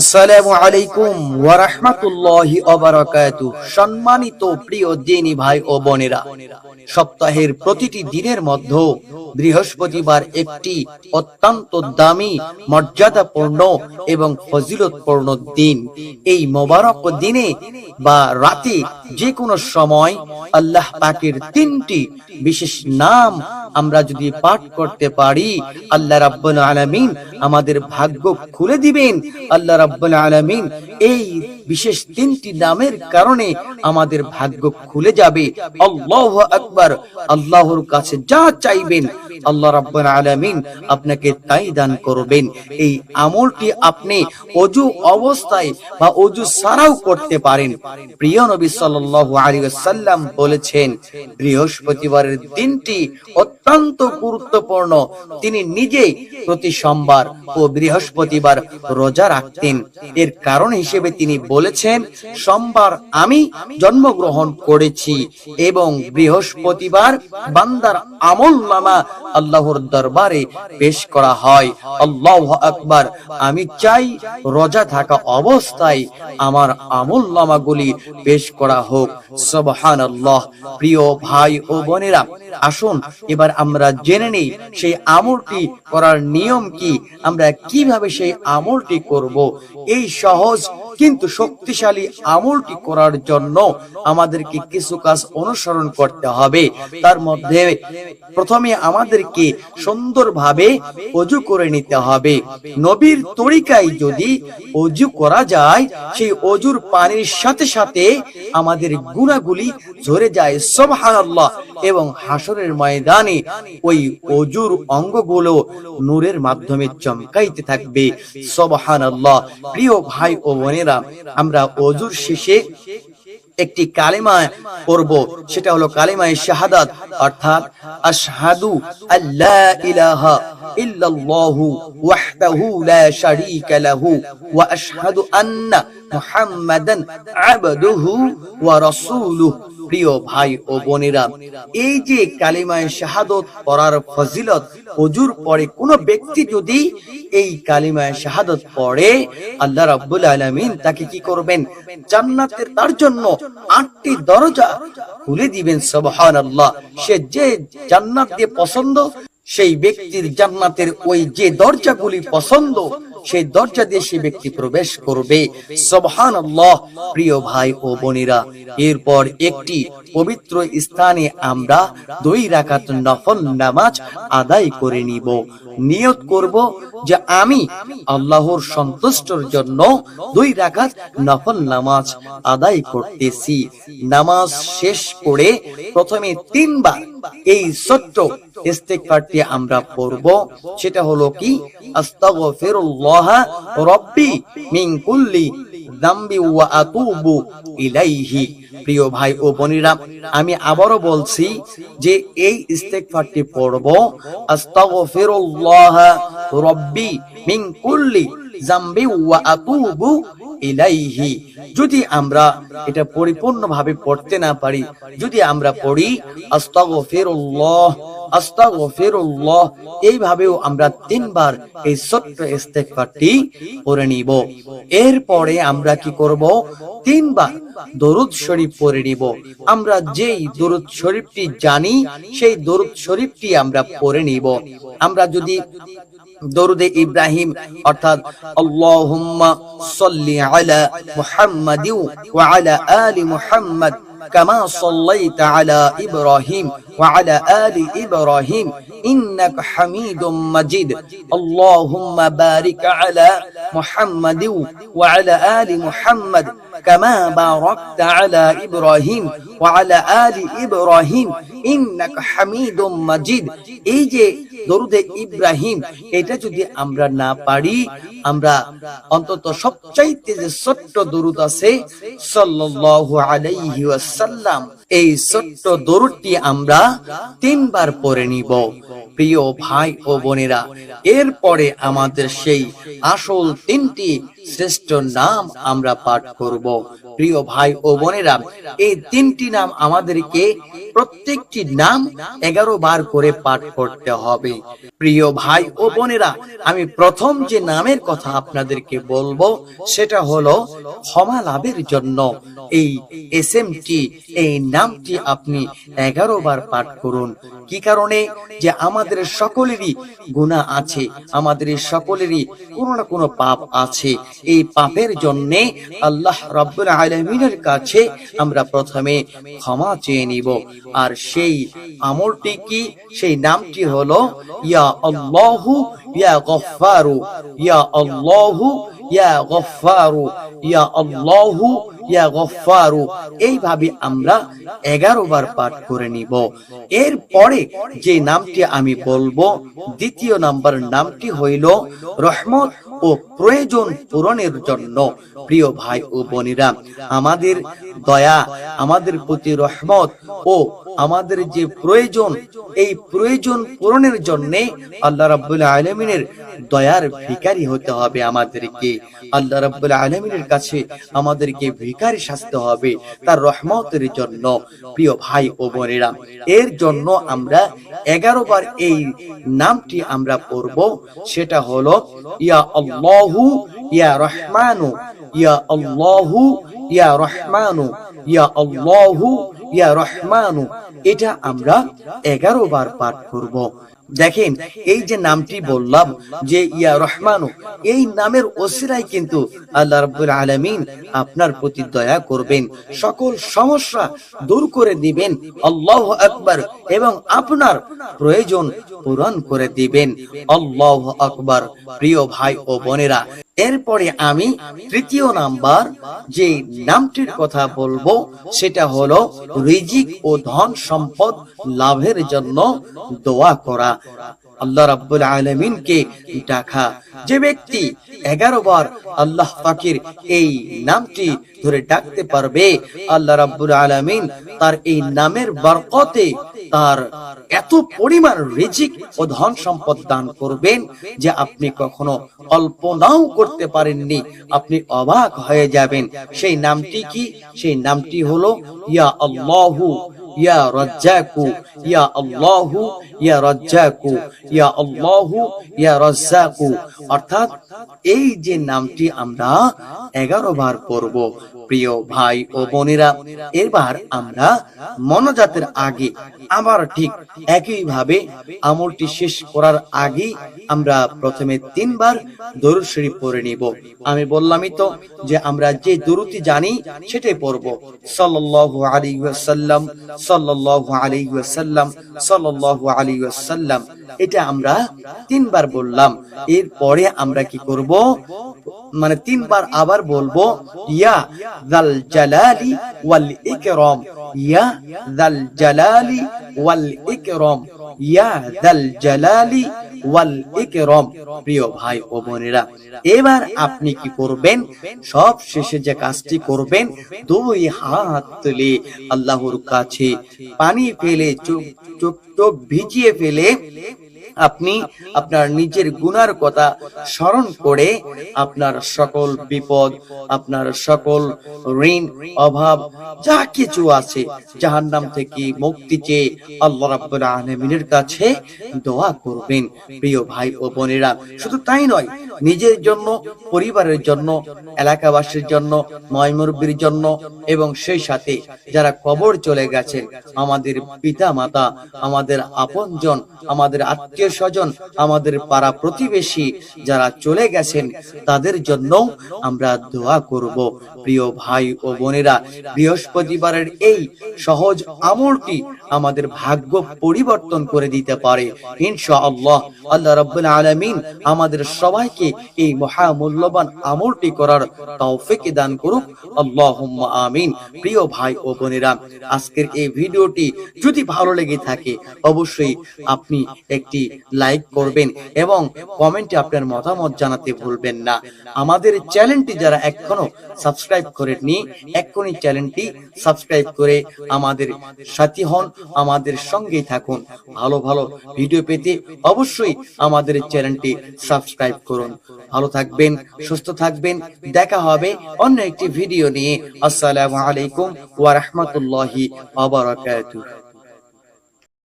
আসসালামু আলাইকুম ওয়া রাহমাতুল্লাহি ওয়া বারাকাতু সম্মানিত প্রিয় ভাই ও বোনেরা, সপ্তাহের প্রতিটি দিনের মধ্যে বৃহস্পতিবার একটি অত্যন্ত দামি, মর্যাদাপূর্ণ এবং ফজিলতপূর্ণ দিন। এই মোবারক দিনে বা রাতে যে কোনো সময় আল্লাহ পাকের তিনটি বিশেষ নাম আমরা যদি পাঠ করতে পারি, আল্লাহ রাব্বুল আলামিন আমাদের ভাগ্য খুলে দিবেন। আল্লাহ রাব্বুল এই বিশেষ তিনটি নামের কারণে আমাদের ভাগ্য খুলে যাবে। আল্লাহ আকবার, আল্লাহর কাছে যা চাইবেন আল্লাহ রাব্বুল আলামিন আপনাকে তাই দান করবেন। এই আমলটি আপনি অজু অবস্থায় বা ছাড়াও করতে পারেন। প্রিয় নবী সাল্লাল্লাহু আলাইহি ওয়াসাল্লাম বলেছেন, বৃহস্পতিবারের দিনটি অত্যন্ত গুরুত্বপূর্ণ। তিনি প্রতি সোমবার ও বৃহস্পতিবার রোজা রাখতেন। এর কারণ হিসেবে তিনি বলেছেন, সোমবার আমি জন্মগ্রহণ করেছি এবং বৃহস্পতিবার বান্দার আমল নামা আল্লাহর দরবারে পেশ করা হয়। আল্লাহ আকবার। আমি চাই রোজা থাকা অবস্থায় আমার আমল নামাগুলি পেশ করা হোক। সবহান আল্লাহ প্রিয় ভাই ও বোনেরা, আসুন এবার আমরা জেনে নেই সেই আমলটি করার নিয়ম কি, আমরা কীভাবে সেই আমলটি করব। এই সহজ কিন্তু শক্তিশালী আমলটি করার জন্য আমাদেরকে কিছু কাজ অনুসরণ করতে হবে। তার মধ্যে প্রথমে আমাদেরকে সুন্দরভাবে অজু করে নিতে হবে। নবীর তরিকায় যদি অজু করা যায়, সেই অজুর পানির সাথে সাথে আমাদের গুণাগুলি ঝরে যায়। সুবহানাল্লাহ। এবং হাসরের ময়দানে ওই অজুর অঙ্গগুলো নূরের মাধ্যমে চমকাইতে থাকবে। সুবহানাল্লাহ। প্রিয় ভাই ও বোনেরা, আমরা অজুর শেষে একটি কালিমায় পড়ব, সেটা হলো কালিমায় শাহাদাত, অর্থাৎ আশহাদু আল্লা ইলাহা ইল্লাল্লাহু ওয়াহদাহু লা শারীকা লাহু ওয়া আশহাদু আন্না মুহাম্মাদান আবদুহু ওয়া রাসূলুহু। প্রিয় ভাই ও বোনেরা, এই যে কালিমায়ে শাহাদত পড়ার ফজিলত অজুর পরে কোন ব্যক্তি যদি এই কালিমায়ে শাহাদত পড়ে, আল্লাহ রাব্বুল আলামিন তাকে কি করবেন? জান্নাতের তার জন্য আটটি দরজা খুলে দিবেন, সুবহানাল্লাহ। সে যে জান্নাত দিয়ে পছন্দ, সেই ব্যক্তির জান্নাতের ওই যে দরজাগুলি পছন্দ সেই দরজা দিয়ে সে ব্যক্তি প্রবেশ করবে। সবহান প্রিয় ভাই ও বোনেরা, এরপর একটি পবিত্র স্থানে আমরা দুই রাকাত নফল নামাজ আদায় করে নিব। নিয়ত করব যে আমি আল্লাহর সন্তুষ্টর জন্য দুই রাকাত নফল নামাজ আদায় করতেছি। নামাজ শেষ করে প্রথমে তিনবার এই ছোট্ট ইস্তেগফারটি আমরা পড়ব, সেটা হলো কি? আস্তাগফিরুল্লাহ রব্বি মিন কুল্লি ওয়া আতুবু ইলাইহি। প্রিয় ভাই ও বোনেরা, আমি আবারও বলছি যে এই ইস্তেগফারটি পড়ব, আস্তাগফিরুল্লাহ রব্বি মিন কুল্লি যামবি ওয়া আতুবু ইলাইহি। যদি আমরা এটা পরিপূর্ণভাবে পড়তে না পারি, যদি আমরা পড়ি, আস্তাগফিরুল্লাহ আস্তাগফিরুল্লাহ, এইভাবেও আমরা তিনবার এই ছোট্ট ইস্তেগফারটি পড়ে নিব। এরপরে আমরা কি করব? তিনবার দরুদ শরীফ পড়ে নিব। আমরা যেই দরুদ শরীফটি জানি, সেই দরুদ শরীফটি আমরা পড়ে নিব। আমরা যদি দরুদে ইব্রাহিম, অর্থাৎ আল্লাহুম্মা সাল্লি আলা মুহাম্মাদি ওয়া আলা আলি মুহাম্মাদ কামা সাল্লাইতা আলা ইব্রাহিম ওয়া আলা আলি ইব্রাহিম, ইন্নাকা হামিদুম মাজিদ। আল্লাহুম্মা বারিক আলা মুহাম্মাদি ওয়া আলা আলি মুহাম্মাদ كما باركت على إبراهيم وعلى آل إبراهيم إنك حميد مجيد এই যে দরুদে ইব্রাহিম এটা যদি আমরা না পারি আমরা অন্তত সবচাইতে যে ছোট্ট দরুদ আছে সাল্লাল্লাহু আলাইহি ওয়াসাল্লাম এই ছোট্ট দরুদটি আমরা তিনবার পড়ে নিব প্রিয় ভাই ও বোনেরা এরপরে আমাদের সেই আসল তিনটি শ্রেষ্ঠ নাম আমরা পাঠ করব। প্রিয় ভাই ও বোনেরা, এই তিনটি নাম আমাদেরকে প্রত্যেকটি নাম এগারো বার করে পাঠ করতে হবে। প্রিয় ভাই ও বোনেরা, আমি প্রথম যে নামের কথা আপনাদেরকে বলব, সেটা হলো ক্ষমা লাভের জন্য। এই এস এই নামটি আপনি এগারো বার পাঠ করুন। কি কারণে? যে আমাদের সকলেরই গুণা আছে, আমাদের সকলেরই কোনো না কোনো পাপ আছে। এই পাপের জন্য আল্লাহ রব্বুল আলমিনের কাছে আমরা প্রথমে ক্ষমা চেয়ে নিব। আর সেই আমলটি কি? সেই নামটি হলো, ইয়া আল্লাহু, ইয়া গফারু ইয়া আল্লাহু, ইয়া গফারু ইয়া আল্লাহু ইয়া গফফারু, এইভাবে আমরা এগারো বার পাঠ করে নিব। এরপরে যে নামটি আমি বলব, দ্বিতীয় নাম্বার নামটি হইল রহমত ও প্রয়োজন পূরণের জন্য। প্রিয় ভাই ও বোনেরা, আমাদের দয়া, আমাদের প্রতি রহমত ও আমাদের যে প্রয়োজন, এই প্রয়োজন পূরণের জন্য আল্লাহ রাব্বুল আলমিনের দয়ার ভিকারি হতে হবে আমাদেরকে। আল্লাহ রাব্বুল আলমিনের কাছে আমাদেরকে ভিকারি সাজতে হবে, তার রহমতের জন্য। প্রিয় ভাই ও বোনেরা, এর জন্য আমরা এগারো বার এই নামটি আমরা পড়ব। সেটা হলো, ইয়া আল্লাহু, ইয়া রহমানু, ইয়া আল্লাহু, ইয়া রহমানু, ইয়া আল্লাহু, ইয়া রহমানু। এটা আমরা এগারো বার পাঠ করব। দেখেন, এই যে নামটি বললাম যে, ইয়া রহমানু, এই নামের ওসিরাই কিন্তু আল্লাহ রাব্বুল আলামিন আপনার প্রতি দয়া করবেন, সকল সমস্যা দূর করে দিবেন, আল্লাহ আকবর, এবং আপনার প্রয়োজন পূরণ করে দিবেন, আল্লাহ আকবর, প্রিয় ভাই ও বোনেরা। এরপরে আমি তৃতীয় নাম্বার যে নামটির কথা বলব, সেটা হলো রিজিক ও ধন সম্পদ লাভের জন্য দোয়া করা। আল্লাহ রাব্বুল আলমিনকে ডাকা। যে ব্যক্তি এগারো বার আল্লাহ পাকের এই নামটি ধরে ডাকতে পারবে, আল্লাহ রাব্বুল আলমিন তার এই নামের বরকতে তার এত পরিমাণ রিজিক ও ধন সম্পদ দান করবেন যে আপনি কখনো কল্পনাও করতে পারেননি। আপনি অবাক হয়ে যাবেন। সেই নামটি কি? সেই নামটি হলো, ইয়া আল্লাহু ইয়া রাজ্জাকু ইয়া ইয়া রাজ্জাকু ইয়া ইয়া রাজ্জাকু অর্থাৎ এই যে নামটি আমরা এগারো বার প্রিয় ভাই ও বোনেরা, এবার আমরা মনোজাতের আগে আবার ঠিক একইভাবে আমলটি শেষ করার আগেই আমরা প্রথমে তিনবার দরুদ শরীফ পড়ে নিব। আমি বললামই তো যে আমরা যে দরুদটি জানি সেটাই পড়ব। সাল্লাল্লাহু আলাইহি ওয়াসাল্লাম সাল্লাল্লাহু আলাইহি ওয়াসাল্লাম, সাল্লাল্লাহু আলাইহি ওয়াসাল্লাম। এটা আমরা তিনবার বললাম। এরপরে আমরা কি করব? মানে তিনবার আবার বলব, ইয়া দাল জালালি ওয়াল ইকরাম, ইয়া দাল জালালি ওয়াল ইকরাম, ইয়া দাল জালালি ওয়াল ইকরাম, প্রিয় ভাই ও বোনেরা, এবার আপনি কি করবেন? সব শেষে যে কাজটি করবেন, দুই হাত তুলে আল্লাহর কাছে পানি ফেলে চোখ চোখ ভিজিয়ে ফেলে আপনি আপনার নিজের গুনার কথা স্মরণ করে আপনার সকল বিপদ, আপনার সকল ঋণ, অভাব, যা কিছু আছে জাহান্নাম থেকে মুক্তি চেয়ে আল্লাহ রাব্বুল আলামিনের কাছে দোয়া করবেন। প্রিয় ভাই ও বোনেরা, শুধু তাই নয়, নিজের জন্য, পরিবারের জন্য, এলাকাবাসীর জন্য ময়মুরব্বীর জন্য এবং সেই সাথে যারা কবর চলে গেছেন, আমাদের পিতা মাতা আমাদের আপনজন, আমাদের আত্মীয় স্বজন, আমাদের পাড়া প্রতিবেশী যারা চলে গেছেন, তাদের জন্য আমরা দোয়া করব। প্রিয় ভাই ও বোনেরা, বৃহস্পতিবারের এই সহজ আমলটি আমাদের ভাগ্য পরিবর্তন করে দিতে পারে। ইনশাআল্লাহ, আল্লাহ রাব্বুল আলামিন আমাদের সবাইকে এই মহামূল্যবান আমলটি করার তৌফিক দান করুক। আল্লাহুম্মা আমিন। প্রিয় ভাই ও বোনেরা, আজকের এই ভিডিওটি যদি ভালো লেগে থাকে, অবশ্যই আপনি একটি লাইক করবেন এবং কমেন্টে আপনার মতামত জানাতে ভুলবেন না। আমাদের চ্যানেলটি যারা এখনও সাবস্ক্রাইব করেননি, এক্ষুনি চ্যানেলটি সাবস্ক্রাইব করে আমাদের সাথী হন, আমাদের সঙ্গেই থাকুন। ভালো ভালো ভিডিও পেতে অবশ্যই আমাদের চ্যানেলটি সাবস্ক্রাইব করুন। ভালো থাকবেন, সুস্থ থাকবেন, দেখা হবে অন্য একটি ভিডিও নিয়ে। আসসালামু আলাইকুম ওয়া রাহমাতুল্লাহি ওয়া বারাকাতুহু।